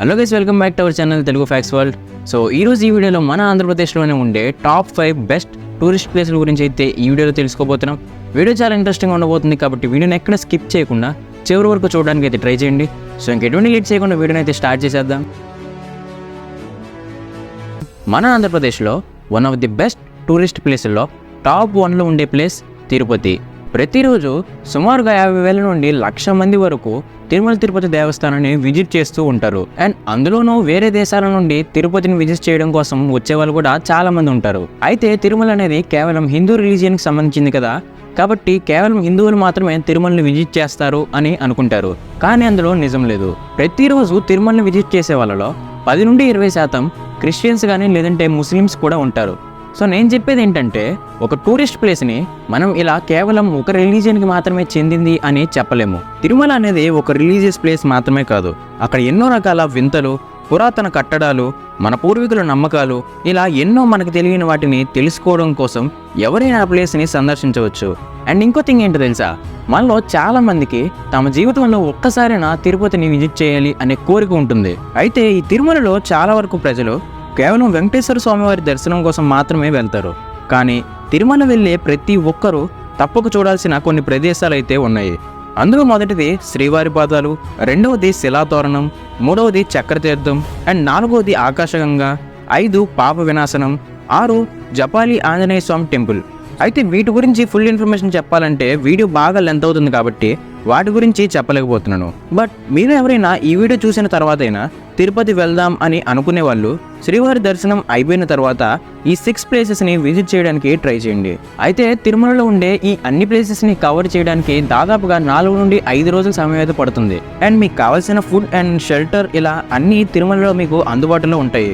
Hello guys welcome back to our channel Telugu facts world so ఈ రోజు ఈ వీడియోలో మన ఆంధ్రప్రదేశ్లోనే ఉండే టాప్ ఫైవ్ బెస్ట్ టూరిస్ట్ ప్లేస్ల గురించి అయితే ఈ వీడియోలో తెలుసుకోబోతున్నాం. వీడియో చాలా ఇంట్రెస్టింగ్గా ఉండబోతుంది కాబట్టి వీడియోని ఎక్కడ స్కిప్ చేయకుండా చివరి వరకు చూడడానికి అయితే ట్రై చేయండి. సో ఇంకెటువంటి లేట్ చేయకుండా వీడియోని అయితే స్టార్ట్ చేసేద్దాం. మన ఆంధ్రప్రదేశ్లో one of the best tourist ప్లేసుల్లో టాప్ వన్లో ఉండే ప్లేస్ తిరుపతి. ప్రతిరోజు సుమారుగా యాభై వేల నుండి లక్ష మంది వరకు తిరుమల తిరుపతి దేవస్థానాన్ని విజిట్ చేస్తూ ఉంటారు. అండ్ అందులోనూ వేరే దేశాల నుండి తిరుపతిని విజిట్ చేయడం కోసం వచ్చే వాళ్ళు కూడా చాలా మంది ఉంటారు. అయితే తిరుమల అనేది కేవలం హిందూ రిలీజియన్కి సంబంధించింది కదా. కాబట్టి కేవలం హిందువులు మాత్రమే తిరుమలని విజిట్ చేస్తారు అని అనుకుంటారు. కానీ అందులో నిజం లేదు. ప్రతిరోజు తిరుమలని విజిట్ చేసే వాళ్ళలో పది నుండి ఇరవై శాతం క్రిస్టియన్స్ కానీ లేదంటే ముస్లిమ్స్ కూడా ఉంటారు. సో నేను చెప్పేది ఏంటంటే ఒక టూరిస్ట్ ప్లేస్ని మనం ఇలా కేవలం ఒక రిలీజియన్కి మాత్రమే చెందింది అని చెప్పలేము. తిరుమల అనేది ఒక రిలీజియస్ ప్లేస్ మాత్రమే కాదు. అక్కడ ఎన్నో రకాల వింతలు పురాతన కట్టడాలు మన పూర్వీకుల నమ్మకాలు ఇలా ఎన్నో మనకు తెలియని వాటిని తెలుసుకోవడం కోసం ఎవరైనా ఆ ప్లేస్ని సందర్శించవచ్చు. అండ్ ఇంకో థింగ్ ఏంటో తెలుసా? మనలో చాలా మందికి తమ జీవితంలో ఒక్కసారైనా తిరుపతిని విజిట్ చేయాలి అనే కోరిక ఉంటుంది. అయితే ఈ తిరుమలలో చాలా వరకు ప్రజలు కేవలం వెంకటేశ్వర స్వామివారి దర్శనం కోసం మాత్రమే వెళ్తారు. కానీ తిరుమల వెళ్ళే ప్రతి ఒక్కరూ తప్పక చూడాల్సిన కొన్ని ప్రదేశాలు అయితే ఉన్నాయి. అందులో మొదటిది శ్రీవారి పాదాలు రెండవది శిలాతోరణం మూడవది చక్రతీర్థం అండ్ నాలుగవది ఆకాశగంగా ఐదు పాప వినాశనం ఆరు జపాలి ఆంజనేయ స్వామి టెంపుల్. అయితే వీటి గురించి ఫుల్ ఇన్ఫర్మేషన్ చెప్పాలంటే వీడియో బాగా లెంత్ అవుతుంది కాబట్టి వాటి గురించి చెప్పలేకపోతున్నాను. బట్ మీరు ఎవరైనా ఈ వీడియో చూసిన తర్వాతైనా తిరుపతి వెళ్దాం అని అనుకునే వాళ్ళు శ్రీవారి దర్శనం అయిపోయిన తర్వాత ఈ సిక్స్ ప్లేసెస్ని విజిట్ చేయడానికి ట్రై చేయండి. అయితే తిరుమలలో ఉండే ఈ అన్ని ప్లేసెస్ని కవర్ చేయడానికి దాదాపుగా నాలుగు నుండి ఐదు రోజుల సమయం అయితే పడుతుంది. అండ్ మీకు కావాల్సిన ఫుడ్ అండ్ షెల్టర్ ఇలా అన్నీ తిరుమలలో మీకు అందుబాటులో ఉంటాయి.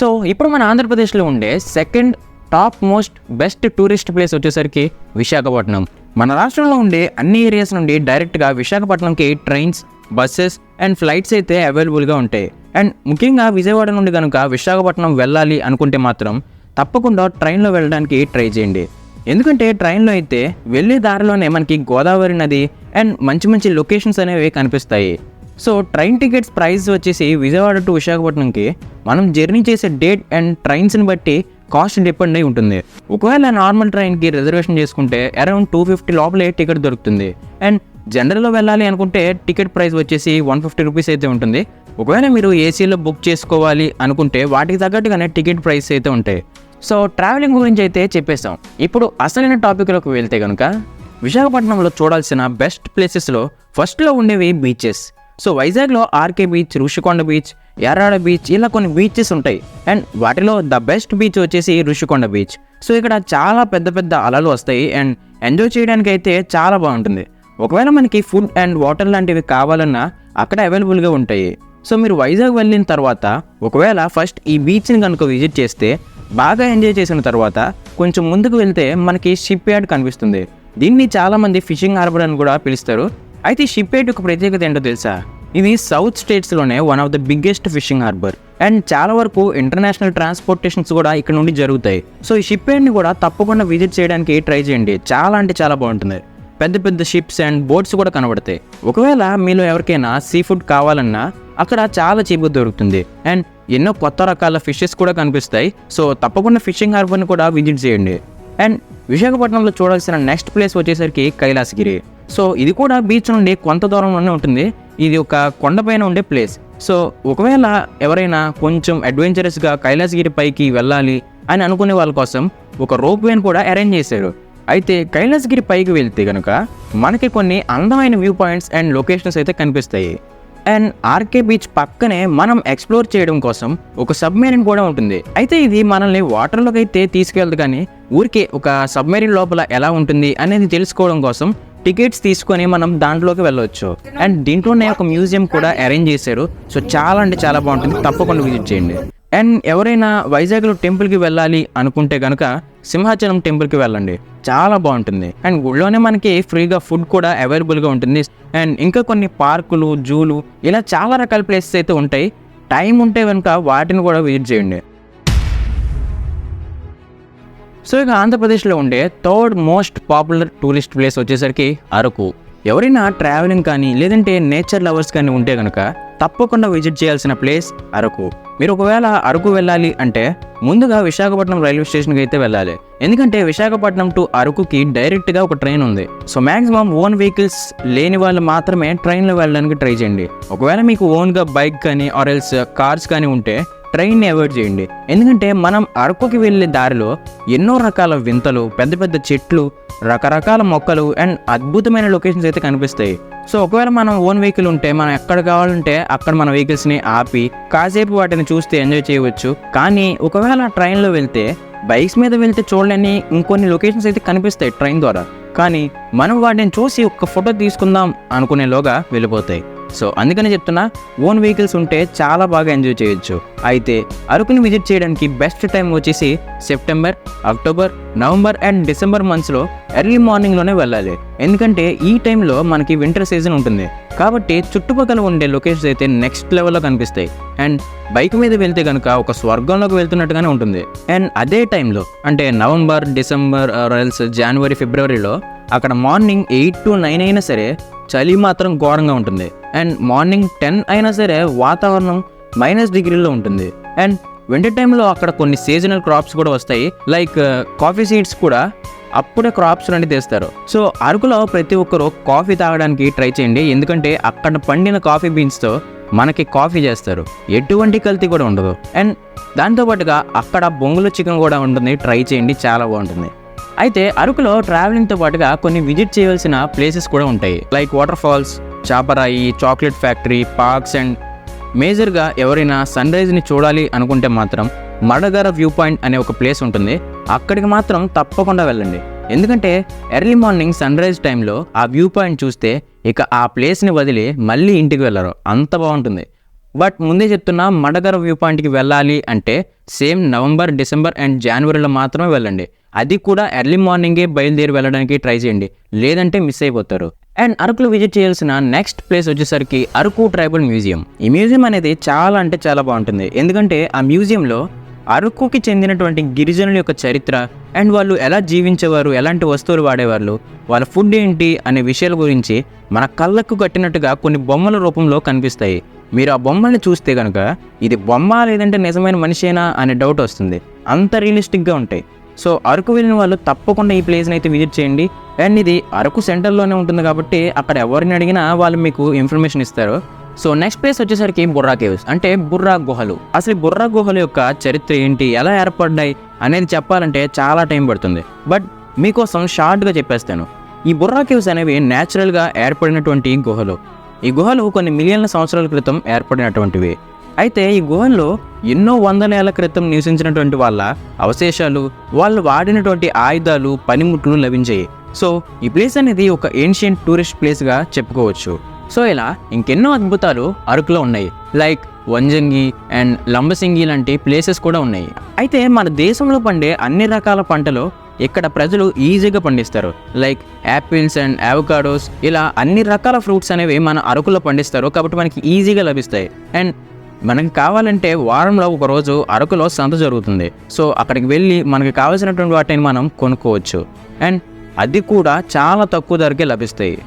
సో ఇప్పుడు మన ఆంధ్రప్రదేశ్లో ఉండే second top most best tourist place వచ్చేసరికి విశాఖపట్నం. మన రాష్ట్రంలో ఉండే అన్ని ఏరియాస్ నుండి డైరెక్ట్గా విశాఖపట్నంకి ట్రైన్స్ బస్సెస్ అండ్ ఫ్లైట్స్ అయితే అవైలబుల్గా ఉంటాయి. అండ్ ముఖ్యంగా విజయవాడ నుండి కనుక విశాఖపట్నం వెళ్ళాలి అనుకుంటే మాత్రం తప్పకుండా ట్రైన్లో వెళ్ళడానికి ట్రై చేయండి. ఎందుకంటే ట్రైన్లో అయితే వెళ్ళే దారిలోనే మనకి గోదావరి నది అండ్ మంచి మంచి లొకేషన్స్ అనేవి కనిపిస్తాయి. సో ట్రైన్ టికెట్స్ ప్రైస్ వచ్చేసి విజయవాడ టు విశాఖపట్నంకి మనం జర్నీ చేసే డేట్ అండ్ ట్రైన్స్ని బట్టి కాస్ట్ డిపెండ్ అయి ఉంటుంది. ఒకవేళ నార్మల్ ట్రైన్కి రిజర్వేషన్ చేసుకుంటే అరౌండ్ టూ ఫిఫ్టీ లోపలే టికెట్ దొరుకుతుంది. అండ్ జనరల్లో వెళ్ళాలి అనుకుంటే టికెట్ ప్రైస్ వచ్చేసి వన్ ఫిఫ్టీ రూపీస్ అయితే ఉంటుంది. ఒకవేళ మీరు ఏసీలో బుక్ చేసుకోవాలి అనుకుంటే వాటికి తగ్గట్టుగానే టికెట్ ప్రైస్ అయితే ఉంటాయి. సో ట్రావెలింగ్ గురించి అయితే చెప్పేసాం ఇప్పుడు అసలైన టాపిక్లోకి వెళ్తే కనుక విశాఖపట్నంలో చూడాల్సిన బెస్ట్ ప్లేసెస్లో ఫస్ట్లో ఉండేవి బీచెస్. సో వైజాగ్లో RK beach Rushikonda beach Yerrada beach ఇలా కొన్ని బీచెస్ ఉంటాయి. అండ్ వాటిలో ద బెస్ట్ బీచ్ వచ్చేసి ఋషికొండ బీచ్. సో ఇక్కడ చాలా పెద్ద పెద్ద అలలు వస్తాయి అండ్ ఎంజాయ్ చేయడానికి అయితే చాలా బాగుంటుంది. ఒకవేళ మనకి ఫుడ్ అండ్ వాటర్ లాంటివి కావాలన్నా అక్కడ అవైలబుల్గా ఉంటాయి. సో మీరు వైజాగ్ వెళ్ళిన తర్వాత ఒకవేళ ఫస్ట్ ఈ బీచ్ని కనుక విజిట్ చేస్తే బాగా ఎంజాయ్ చేసిన తర్వాత కొంచెం ముందుకు వెళ్తే మనకి షిప్ యార్డ్ కనిపిస్తుంది. దీన్ని చాలామంది ఫిషింగ్ హార్బర్ అని కూడా పిలుస్తారు. అయితే ఈ షిప్ యార్డ్ యొక్క ప్రత్యేకత ఏంటో తెలుసా? ఇది south స్టేట్స్లోనే one of the biggest fishing harbour and చాలా వరకు ఇంటర్నేషనల్ ట్రాన్స్పోర్టేషన్స్ కూడా ఇక్కడ నుండి జరుగుతాయి. సో ఈ షిప్ యార్డ్ని కూడా తప్పకుండా విజిట్ చేయడానికి ట్రై చేయండి. చాలా అంటే చాలా బాగుంటుంది. పెద్ద పెద్ద షిప్స్ అండ్ బోట్స్ కూడా కనబడతాయి. ఒకవేళ మీలో ఎవరికైనా సీ ఫుడ్ కావాలన్నా అక్కడ చాలా చీప్గా దొరుకుతుంది. అండ్ ఎన్నో కొత్త రకాల ఫిషెస్ కూడా కనిపిస్తాయి. సో తప్పకుండా ఫిషింగ్ హార్బర్ని కూడా విజిట్ చేయండి. అండ్ విశాఖపట్నంలో చూడాల్సిన నెక్స్ట్ ప్లేస్ వచ్చేసరికి కైలాసగిరి. సో ఇది కూడా బీచ్ నుండి కొంత దూరంలోనే ఉంటుంది. ఇది ఒక కొండపైన ఉండే ప్లేస్ సో ఒకవేళ ఎవరైనా కొంచెం అడ్వెంచరస్గా కైలాసగిరి పైకి వెళ్ళాలి అని అనుకునే వాళ్ళ కోసం ఒక రోప్వేని కూడా అరేంజ్ చేశారు. అయితే కైలాసగిరి పైకి వెళ్తే కనుక మనకి కొన్ని అందమైన వ్యూ పాయింట్స్ అండ్ లొకేషన్స్ అయితే కనిపిస్తాయి. అండ్ ఆర్కే బీచ్ పక్కనే మనం ఎక్స్ప్లోర్ చేయడం కోసం ఒక సబ్మెరీన్ కూడా ఉంటుంది. అయితే ఇది మనల్ని వాటర్లోకి అయితే తీసుకెళ్దు కానీ ఊరికే ఒక సబ్మెరీన్ లోపల ఎలా ఉంటుంది అనేది తెలుసుకోవడం కోసం టికెట్స్ తీసుకొని మనం దాంట్లోకి వెళ్ళవచ్చు అండ్ దీంట్లోనే ఒక మ్యూజియం కూడా అరేంజ్ చేశారు. సో చాలా అంటే చాలా బాగుంటుంది. తప్పకుండా విజిట్ చేయండి. అండ్ ఎవరైనా వైజాగ్లో టెంపుల్కి వెళ్ళాలి అనుకుంటే కనుక సింహాచలం టెంపుల్కి వెళ్ళండి. చాలా బాగుంటుంది. అండ్ ఊళ్ళోనే మనకి ఫ్రీగా ఫుడ్ కూడా అవైలబుల్గా ఉంటుంది. అండ్ ఇంకా కొన్ని పార్కులు జూలు ఇలా చాలా రకాల ప్లేసెస్ అయితే ఉంటాయి. టైం ఉంటే కనుక వాటిని కూడా విజిట్ చేయండి. సో ఇక ఆంధ్రప్రదేశ్లో ఉండే third most popular tourist place వచ్చేసరికి అరకు. ఎవరైనా ట్రావెలింగ్ కానీ లేదంటే నేచర్ లవర్స్ కానీ ఉంటే కనుక తప్పకుండా విజిట్ చేయాల్సిన ప్లేస్ అరకు. మీరు ఒకవేళ అరకు వెళ్ళాలి అంటే ముందుగా విశాఖపట్నం రైల్వే స్టేషన్కి అయితే వెళ్ళాలి. ఎందుకంటే విశాఖపట్నం టు అరకుకి డైరెక్ట్గా ఒక ట్రైన్ ఉంది. సో మాక్సిమం ఓన్ వెహికల్స్ లేని వాళ్ళు మాత్రమే ట్రైన్లో వెళ్ళడానికి ట్రై చేయండి. ఒకవేళ మీకు ఓన్గా బైక్ కానీ ఆర్ ఎల్స్ కార్స్ కానీ ఉంటే ట్రైన్ని అవాయిడ్ చేయండి. ఎందుకంటే మనం అరకుకి వెళ్ళే దారిలో ఎన్నో రకాల వింతలు పెద్ద పెద్ద చెట్లు రకరకాల మొక్కలు అండ్ అద్భుతమైన లొకేషన్స్ అయితే కనిపిస్తాయి. సో ఒకవేళ మనం ఓన్ వెహికల్ ఉంటే మనం ఎక్కడ కావాలంటే అక్కడ మన వెహికల్స్ని ఆపి కాసేపు వాటిని చూస్తే ఎంజాయ్ చేయవచ్చు. కానీ ఒకవేళ ట్రైన్లో వెళ్తే బైక్స్ మీద వెళ్తే చూడలేని ఇంకొన్ని లొకేషన్స్ అయితే కనిపిస్తాయి ట్రైన్ ద్వారా. కానీ మనం వాటిని చూసి ఒక ఫోటో తీసుకుందాం అనుకునేలోగా వెళ్ళిపోతాయి. సో అందుకని చెప్తున్నా ఓన్ వెహికల్స్ ఉంటే చాలా బాగా ఎంజాయ్ చేయొచ్చు. అయితే అరకుని విజిట్ చేయడానికి బెస్ట్ టైం వచ్చేసి September October November and December మంత్స్లో ఎర్లీ మార్నింగ్లోనే వెళ్ళాలి. ఎందుకంటే ఈ టైంలో మనకి వింటర్ సీజన్ ఉంటుంది. కాబట్టి చుట్టుపక్కల ఉండే లొకేషన్స్ అయితే నెక్స్ట్ లెవెల్లో కనిపిస్తాయి. అండ్ బైక్ మీద వెళ్తే కనుక ఒక స్వర్గంలోకి వెళ్తున్నట్టుగానే ఉంటుంది. అండ్ అదే టైంలో అంటే నవంబర్ డిసెంబర్ ఎల్స్ జనవరి ఫిబ్రవరిలో అక్కడ మార్నింగ్ ఎయిట్ టు నైన్ అయినా సరే చలి మాత్రం ఘోరంగా ఉంటుంది. అండ్ మార్నింగ్ టెన్ అయినా సరే వాతావరణం మైనస్ డిగ్రీలో ఉంటుంది. అండ్ వింటర్ టైంలో అక్కడ కొన్ని సీజనల్ క్రాప్స్ కూడా వస్తాయి. లైక్ కాఫీ సీడ్స్ కూడా అప్పుడే క్రాప్స్ నుండి తెస్తారు. సో అరకులో ప్రతి ఒక్కరూ కాఫీ తాగడానికి ట్రై చేయండి. ఎందుకంటే అక్కడ పండిన కాఫీ బీన్స్తో మనకి కాఫీ చేస్తారు. ఎటువంటి కల్తీ కూడా ఉండదు. అండ్ దాంతోపాటుగా అక్కడ బొంగుల చికెన్ కూడా ఉంటుంది. ట్రై చేయండి. చాలా బాగుంటుంది. అయితే అరకులో ట్రావెలింగ్తో పాటుగా కొన్ని విజిట్ చేయవలసిన ప్లేసెస్ కూడా ఉంటాయి. Like water falls Chaparai chocolate factory parks and మేజర్గా ఎవరైనా సన్ రైజ్ని చూడాలి అనుకుంటే మాత్రం మడగర వ్యూ పాయింట్ అనే ఒక ప్లేస్ ఉంటుంది. అక్కడికి మాత్రం తప్పకుండా వెళ్ళండి. ఎందుకంటే ఎర్లీ మార్నింగ్ సన్ రైజ్ టైంలో ఆ వ్యూ పాయింట్ చూస్తే ఇక ఆ ప్లేస్ని వదిలి మళ్ళీ ఇంటికి వెళ్ళరు. అంత బాగుంటుంది. బట్ ముందే చెప్తున్నా మడగర వ్యూ పాయింట్కి వెళ్ళాలి అంటే సేమ్ నవంబర్ డిసెంబర్ అండ్ జనవరిలో మాత్రమే వెళ్ళండి. అది కూడా ఎర్లీ మార్నింగే బయలుదేరి వెళ్ళడానికి ట్రై చేయండి. లేదంటే మిస్ అయిపోతారు. అండ్ అరకులో విజిట్ చేయాల్సిన నెక్స్ట్ ప్లేస్ వచ్చేసరికి అరకు ట్రైబల్ మ్యూజియం ఈ మ్యూజియం అనేది చాలా అంటే చాలా బాగుంటుంది. ఎందుకంటే ఆ మ్యూజియంలో అరకుకి చెందినటువంటి గిరిజనుల యొక్క చరిత్ర అండ్ వాళ్ళు ఎలా జీవించేవారు ఎలాంటి వస్తువులు వాడేవాళ్ళు వాళ్ళ ఫుడ్ ఏంటి అనే విషయాల గురించి మన కళ్ళకు కట్టినట్టుగా కొన్ని బొమ్మల రూపంలో కనిపిస్తాయి. మీరు ఆ బొమ్మల్ని చూస్తే కనుక ఇది బొమ్మ లేదంటే నిజమైన మనిషేనా అనే డౌట్ వస్తుంది. అంత రియలిస్టిక్గా ఉంటాయి. సో అరకు వెళ్ళిన వాళ్ళు తప్పకుండా ఈ ప్లేస్ని అయితే విజిట్ చేయండి. అండ్ ఇది అరకు సెంటర్లోనే ఉంటుంది కాబట్టి అక్కడ ఎవరిని అడిగినా వాళ్ళు మీకు ఇన్ఫర్మేషన్ ఇస్తారు. సో నెక్స్ట్ ప్లేస్ వచ్చేసరికి బుర్రా కేవ్స్ అంటే బుర్రా గుహలు. అసలు బుర్రా గుహల యొక్క చరిత్ర ఏంటి ఎలా ఏర్పడ్డాయి అనేది చెప్పాలంటే చాలా టైం పడుతుంది. బట్ మీకోసం షార్ట్గా చెప్పేస్తాను. ఈ బుర్రా కేవ్స్ అనేవి న్యాచురల్గా ఏర్పడినటువంటి గుహలు. ఈ గుహలు కొన్ని మిలియన్ల సంవత్సరాల క్రితం ఏర్పడినటువంటివి. అయితే ఈ గోవన్లో ఎన్నో వందల క్రితం నివసించినటువంటి వాళ్ళ అవశేషాలు వాళ్ళు వాడినటువంటి ఆయుధాలు పనిముట్లు లభించాయి. సో ఈ ప్లేస్ అనేది ఒక ఏన్షియంట్ టూరిస్ట్ ప్లేస్గా చెప్పుకోవచ్చు. సో ఇలా ఇంకెన్నో అద్భుతాలు అరకులో ఉన్నాయి. లైక్ వంజంగి అండ్ లంబసింగి లాంటి ప్లేసెస్ కూడా ఉన్నాయి. అయితే మన దేశంలో పండే అన్ని రకాల పంటలు ఇక్కడ ప్రజలు ఈజీగా పండిస్తారు. లైక్ యాపిల్స్ అండ్ యావకాడోస్ ఇలా అన్ని రకాల ఫ్రూట్స్ అనేవి మన అరకులో పండిస్తారు. కాబట్టి మనకి ఈజీగా లభిస్తాయి. అండ్ మనకి కావాలంటే వారంలో ఒక రోజు అరకులో సంత జరుగుతుంది. సో అక్కడికి వెళ్ళి మనకి కావాల్సినటువంటి వాటిని మనం కొనుక్కోవచ్చు. అండ్ అది కూడా చాలా తక్కువ ధరకే లభిస్తాయి.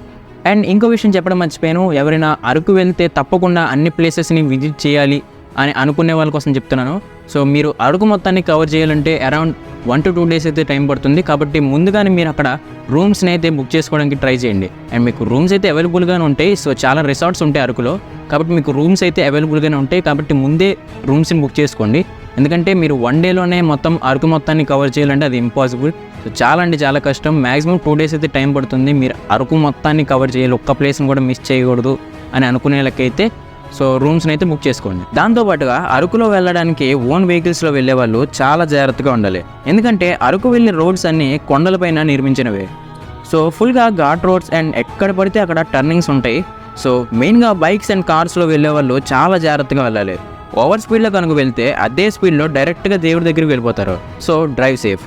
అండ్ ఇంకో విషయం చెప్పడం మర్చిపోయాను. ఎవరైనా అరకు వెళ్తే తప్పకుండా అన్ని ప్లేసెస్ని విజిట్ చేయాలి అని అనుకునే వాళ్ళ కోసం చెప్తున్నాను. సో మీరు అరకు మొత్తాన్ని కవర్ చేయాలంటే around one to two days అయితే టైం పడుతుంది. కాబట్టి ముందుగానే మీరు అక్కడ రూమ్స్ని అయితే బుక్ చేసుకోవడానికి ట్రై చేయండి. అండ్ మీకు రూమ్స్ అయితే అవైలబుల్గానే ఉంటాయి. సో చాలా రిసార్ట్స్ ఉంటాయి అరకులో. కాబట్టి మీకు రూమ్స్ అయితే అవైలబుల్గానే ఉంటాయి. కాబట్టి ముందే రూమ్స్ని బుక్ చేసుకోండి. ఎందుకంటే మీరు వన్ డేలోనే మొత్తం అరకు మొత్తాన్ని కవర్ చేయాలంటే అది ఇంపాసిబుల్ సో చాలా అంటే చాలా కష్టం. మ్యాక్సిమం టూ డేస్ అయితే టైం పడుతుంది. మీరు అరకు మొత్తాన్ని కవర్ చేయాలి. ఒక్క ప్లేస్ని కూడా మిస్ చేయకూడదు అని అనుకునేలకైతే సో రూమ్స్ని అయితే బుక్ చేసుకోండి. దాంతోపాటుగా అరకులో వెళ్ళడానికి ఓన్ వెహికల్స్లో వెళ్ళే వాళ్ళు చాలా జాగ్రత్తగా ఉండాలి. ఎందుకంటే అరకు వెళ్ళే రోడ్స్ అన్నీ కొండలపైన నిర్మించినవే. సో ఫుల్గా ఘాట్ రోడ్స్ అండ్ ఎక్కడ పడితే అక్కడ టర్నింగ్స్ ఉంటాయి. సో మెయిన్గా బైక్స్ అండ్ కార్స్లో వెళ్ళే వాళ్ళు చాలా జాగ్రత్తగా వెళ్ళాలి. ఓవర్ స్పీడ్లో కనుక వెళ్తే అదే స్పీడ్లో డైరెక్ట్గా దేవుడి దగ్గరికి వెళ్ళిపోతారు. So drive safe.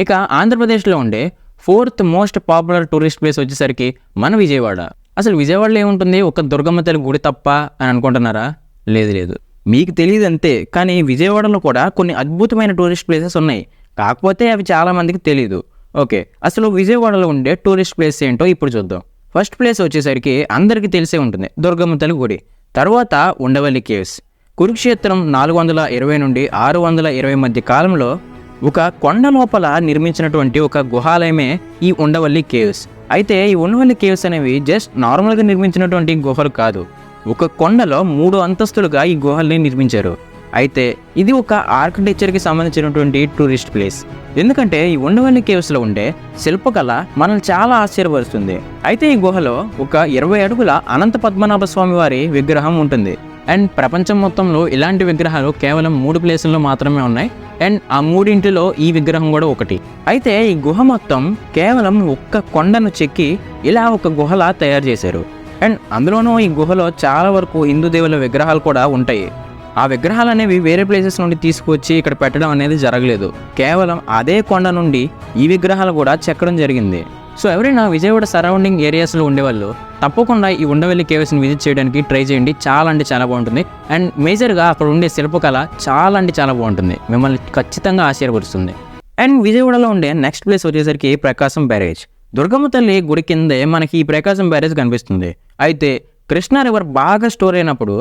ఇక ఆంధ్రప్రదేశ్లో ఉండే fourth most popular tourist place వచ్చేసరికి మన విజయవాడ. అసలు విజయవాడలో ఏముంటుంది? ఒక దుర్గమ్మ తల్లి గుడి తప్ప అని అనుకుంటున్నారా? లేదు లేదు. మీకు తెలియదు అంతే. కానీ విజయవాడలో కూడా కొన్ని అద్భుతమైన టూరిస్ట్ ప్లేసెస్ ఉన్నాయి. కాకపోతే అవి చాలామందికి తెలియదు ఓకే. అసలు విజయవాడలో ఉండే టూరిస్ట్ ప్లేస్ ఏంటో ఇప్పుడు చూద్దాం. ఫస్ట్ ప్లేస్ వచ్చేసరికి అందరికీ తెలిసే ఉంటుంది దుర్గమ్మ తల్లి గుడి. తర్వాత ఉండవల్లి కేవ్స్. కురుక్షేత్రం నాలుగు వందల ఇరవై నుండి ఆరు వందల ఇరవై మధ్య కాలంలో ఒక కొండ లోపల నిర్మించినటువంటి ఒక గుహాలయమే ఈ ఉండవల్లి కేవ్స్. అయితే ఈ ఉండవల్లి కేవ్స్ అనేవి జస్ట్ నార్మల్గా నిర్మించినటువంటి గుహలు కాదు. ఒక కొండలో మూడు అంతస్తులుగా ఈ గుహల్ని నిర్మించారు. అయితే ఇది ఒక ఆర్కిటెక్చర్కి సంబంధించినటువంటి టూరిస్ట్ ప్లేస్. ఎందుకంటే ఈ ఉండవల్లి కేవ్స్లో ఉండే శిల్పకళ మనల్ని చాలా ఆశ్చర్యపరుస్తుంది. అయితే ఈ గుహలో ఒక ఇరవై అడుగుల అనంత పద్మనాభ స్వామి వారి విగ్రహం ఉంటుంది. అండ్ ప్రపంచం మొత్తంలో ఇలాంటి విగ్రహాలు కేవలం మూడు ప్లేసుల్లో మాత్రమే ఉన్నాయి. అండ్ ఆ మూడింటిలో ఈ విగ్రహం కూడా ఒకటి. అయితే ఈ గుహ మొత్తం కేవలం ఒక్క కొండను చెక్కి ఇలా ఒక గుహలా తయారు చేశారు. అండ్ అందులోనూ ఈ గుహలో చాలా వరకు హిందూ దేవుల విగ్రహాలు కూడా ఉంటాయి. ఆ విగ్రహాలు అనేవి వేరే ప్లేసెస్ నుండి తీసుకువచ్చి ఇక్కడ పెట్టడం అనేది జరగలేదు. కేవలం అదే కొండ నుండి ఈ విగ్రహాలు కూడా చెక్కడం జరిగింది. సో ఎవరైనా విజయవాడ సరౌండింగ్ ఏరియాస్లో ఉండేవాళ్ళు తప్పకుండా ఈ ఉండవల్లి కేవ్స్ని విజిట్ చేయడానికి ట్రై చేయండి. చాలా అంటే చాలా బాగుంటుంది. అండ్ మేజర్గా అక్కడ ఉండే శిల్పకళ చాలా అంటే చాలా బాగుంటుంది. మిమ్మల్ని ఖచ్చితంగా ఆశ్చర్యపరుస్తుంది అండ్ విజయవాడలో ఉండే నెక్స్ట్ ప్లేస్ వచ్చేసరికి ప్రకాశం బ్యారేజ్ దుర్గమ్మ తల్లి గుడి కిందే మనకి ఈ ప్రకాశం బ్యారేజ్ కనిపిస్తుంది. అయితే కృష్ణా రివర్ బాగా స్టోర్ అయినప్పుడు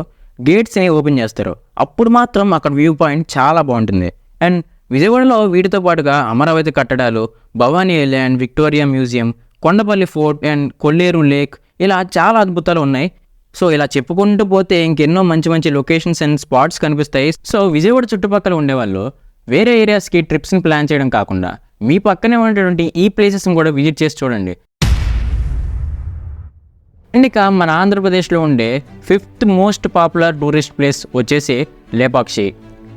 గేట్స్ని ఓపెన్ చేస్తారు. అప్పుడు మాత్రం అక్కడ వ్యూ పాయింట్ చాలా బాగుంటుంది. అండ్ విజయవాడలో వీటితో పాటుగా అమరావతి కట్టడాలు Bhavani island Victoria museum Kondapalli fort and Kolleru lake ఇలా చాలా అద్భుతాలు ఉన్నాయి. సో ఇలా చెప్పుకుంటూ పోతే ఇంకెన్నో మంచి మంచి లొకేషన్స్ అండ్ స్పాట్స్ కనిపిస్తాయి. సో విజయవాడ చుట్టుపక్కల ఉండేవాళ్ళు వేరే ఏరియాస్కి ట్రిప్స్ని ప్లాన్ చేయడం కాకుండా మీ పక్కనే ఉన్నటువంటి ఈ ప్లేసెస్ని కూడా విజిట్ చేసి చూడండి. అండ్ ఇక మన ఆంధ్రప్రదేశ్లో ఉండే fifth most popular tourist place వచ్చేసి లేపాక్షి.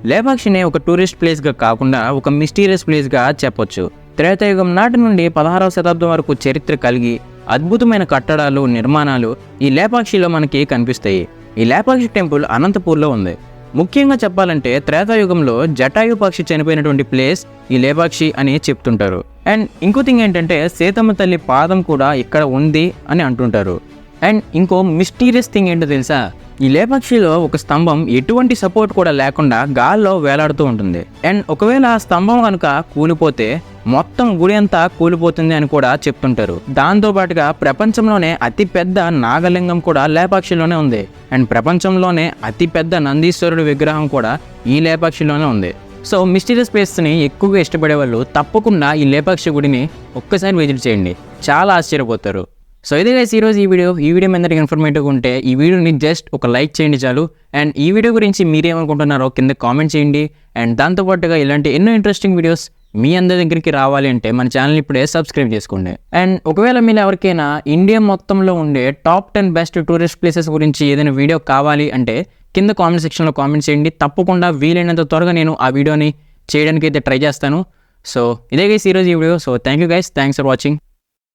లేపాక్షిని ఒక టూరిస్ట్ ప్లేస్గా కాకుండా ఒక మిస్టీరియస్ ప్లేస్గా చెప్పొచ్చు. త్రేతాయుగం నాటి నుండి పదహారవ శతాబ్దం వరకు చరిత్ర కలిగి అద్భుతమైన కట్టడాలు నిర్మాణాలు ఈ లేపాక్షిలో మనకి కనిపిస్తాయి. ఈ లేపాక్షి టెంపుల్ అనంతపూర్లో ఉంది. ముఖ్యంగా చెప్పాలంటే త్రేతాయుగంలో జటాయు పక్షి చనిపోయినటువంటి ప్లేస్ ఈ లేపాక్షి అని చెప్తుంటారు. అండ్ ఇంకో థింగ్ ఏంటంటే సీతమ్మ తల్లి పాదం కూడా ఇక్కడ ఉంది అని అంటుంటారు. అండ్ ఇంకో మిస్టీరియస్ థింగ్ ఏంటో తెలుసా? ఈ లేపాక్షిలో ఒక స్తంభం ఎటువంటి సపోర్ట్ కూడా లేకుండా గాల్లో వేలాడుతూ ఉంటుంది. అండ్ ఒకవేళ ఆ స్తంభం కనుక కూలిపోతే మొత్తం గుడి అంతా కూలిపోతుంది అని కూడా చెప్తుంటారు. దాంతో పాటుగా ప్రపంచంలోనే అతి పెద్ద నాగలింగం కూడా లేపాక్షిలోనే ఉంది. అండ్ ప్రపంచంలోనే అతి పెద్ద నందీశ్వరుడు విగ్రహం కూడా ఈ లేపాక్షిలోనే ఉంది. సో మిస్టీరియస్ ప్లేస్ని ఎక్కువగా ఇష్టపడే వాళ్ళు తప్పకుండా ఈ లేపాక్షి గుడిని ఒక్కసారి విజిట్ చేయండి. చాలా ఆశ్చర్యపోతారు. సో ఇది గైస్ ఈరోజు ఈ వీడియో ఈ వీడియో మీ అందరికి ఇన్ఫర్మేటివ్ ఉంటే ఈ వీడియోని జస్ట్ ఒక లైక్ చేయండి చాలు. అండ్ ఈ వీడియో గురించి మీరేమనుకుంటున్నారో కింద కామెంట్ చేయండి. అండ్ దాంతోపాటుగా ఇలాంటి ఎన్నో ఇంట్రెస్టింగ్ వీడియోస్ మీ అందరి దగ్గరికి రావాలి అంటే మన ఛానల్ ఇప్పుడే సబ్స్క్రైబ్ చేసుకోండి. అండ్ ఒకవేళ మీరు ఎవరికైనా ఇండియా మొత్తంలో ఉండే top ten best tourist places గురించి ఏదైనా వీడియో కావాలి అంటే కింద కామెంట్ సెక్షన్లో కామెంట్ చేయండి. తప్పకుండా వీలైనంత త్వరగా నేను ఆ వీడియోని చేయడానికి అయితే ట్రై చేస్తాను. సో ఇదే గైస్ ఈరోజు ఈ video so thank you guys thanks for watching